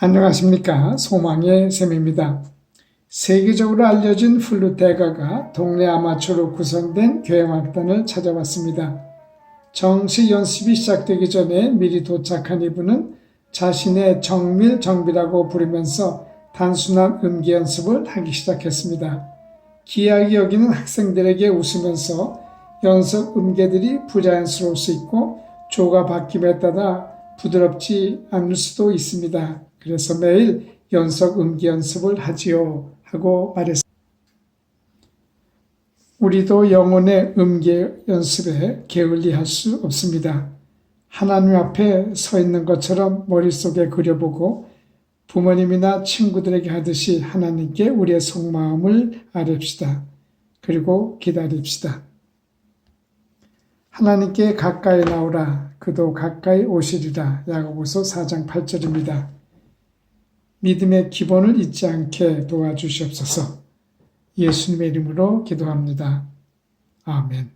안녕하십니까. 소망의 샘입니다. 세계적으로 알려진 플룻 대가가 동네 아마추어로 구성된 교향악단을 찾아왔습니다. 정식 연습이 시작되기 전에 미리 도착한 이분은 자신의 정밀 정비라고 부르면서 단순한 음기 연습을 하기 시작했습니다. 기이하게 여기는 학생들에게 웃으면서 연습 음계들이 부자연스러울 수 있고 조가 바뀜에 따라 부드럽지 않을 수도 있습니다. 그래서 매일 연속 음기 연습을 하지요 하고 말했습니다. 우리도 영혼의 음기 연습에 게을리할 수 없습니다. 하나님 앞에 서 있는 것처럼 머릿속에 그려보고 부모님이나 친구들에게 하듯이 하나님께 우리의 속마음을 아뢰읍시다. 그리고 기다립시다. 하나님께 가까이 나오라. 그도 가까이 오시리라. 야고보서 4장 8절입니다. 믿음의 기본을 잊지 않게 도와주시옵소서. 예수님의 이름으로 기도합니다. 아멘.